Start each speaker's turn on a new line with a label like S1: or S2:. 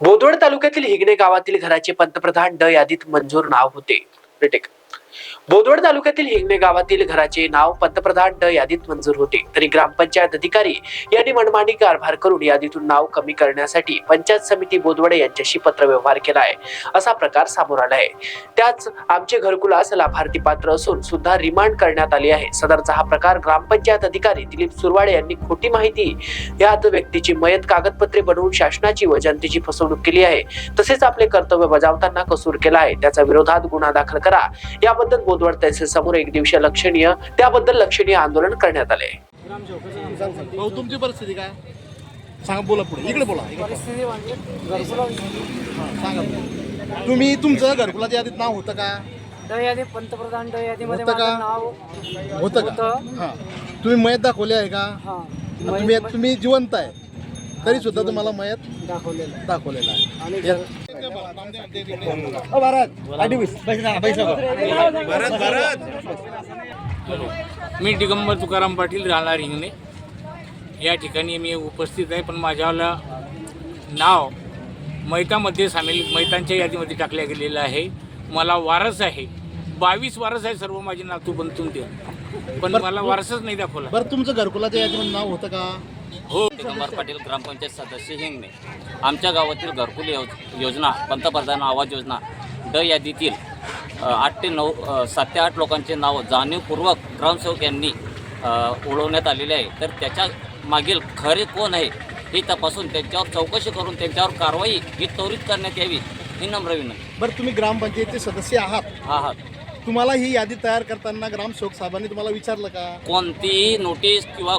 S1: बोदवड तालुक्यातील हिगणे गावातील घराचे पंतप्रधान ड यादीत मंजूर नाव होते. बोदवड तालुक्यातील हिंगणे गावातील घराचे नाव पंतप्रधान ड यादीत मंजूर होते. तरी ग्रामपंचायत अधिकारी यांनी मनमानी कारभार करून यादीतून नाव कमी करण्यासाठी पंचायत समिती बोदवडे यांच्याशी पत्रव्यवहार केला आहे असा प्रकार समोर आला आहे त्याच आमचे घरकुलास लाभार्थी पात्र असून सुद्धा रिमांड करण्यात आली आहे. सदरचा हा प्रकार ग्रामपंचायत अधिकारी दिलीप सुरवाडे यांनी खोटी माहिती यात व्यक्तीची मयत कागदपत्रे बनवून शासनाची व जनतेची फसवणूक केली आहे. तसेच आपले कर्तव्य बजावताना कसूर केला आहे. त्याचा विरोधात गुन्हा दाखल करा. या बोदवड तहसील समोर एक दिवसीय लक्षणीय त्याबद्दल लक्षणीय आंदोलन करण्यात आले.
S2: भाऊ तुमची परिस्थिती काय? सांगा बोला पुढे. इकडे बोला.
S3: म्हणजे
S2: सांगा तुम्ही तुमचं घरकुलाच्या यादीत नाव होतं का?
S3: यादी पंतप्रधान यादीमध्ये
S2: होतं का?
S3: माझं नाव
S2: होतं का. हां. तुम्ही मयत दाखवले आहे का?
S3: हा.
S2: तुम्ही तुम्ही जिवंत आहे. तरी सुद्धा तुम्हाला मयत
S3: दाखवलेलं.
S2: दाखवलेलं आहे.
S4: मी दिगंबर तुकाराम पाटील राहणार हिंगणे. या ठिकाणी मी उपस्थित आहे पण माझ्याला नाव मैतामध्ये सामील मैतांच्या यादीमध्ये टाकल्या गेलेलं आहे. मला वारस आहे. बावीस वारस आहे सर्व माझे नातू बनतून ते पण मला वारसच नाही दाखवला.
S2: बरं तुमचं घरकुलाच्या यादीमध्ये नाव होतं का?
S4: हो
S5: दिगंबर पाटील ग्रामपंचायत सदस्य हिंगणे आमच्या गावातील घरकुल योज योजना पंतप्रधान आवाज योजना ड यादीतील आठ ते नऊ सात ते आठ लोकांचे नाव जाणीवपूर्वक ग्रामसेवक यांनी अ, ओळवण्यात आलेले आहे. तर त्याच्या मागील खरे कोण आहे हे तपासून त्यांच्यावर चौकशी करून त्यांच्यावर कारवाई ही त्वरित करण्यात यावी ही नम्र विनंती.
S2: बरं तुम्ही ग्रामपंचायतचे सदस्य आहात.
S5: हा.
S2: तुम्हाला ही यादी तयार करताना ग्रामसेवक साहेबांनी तुम्हाला विचारलं का?
S5: कोणतीही नोटीस किंवा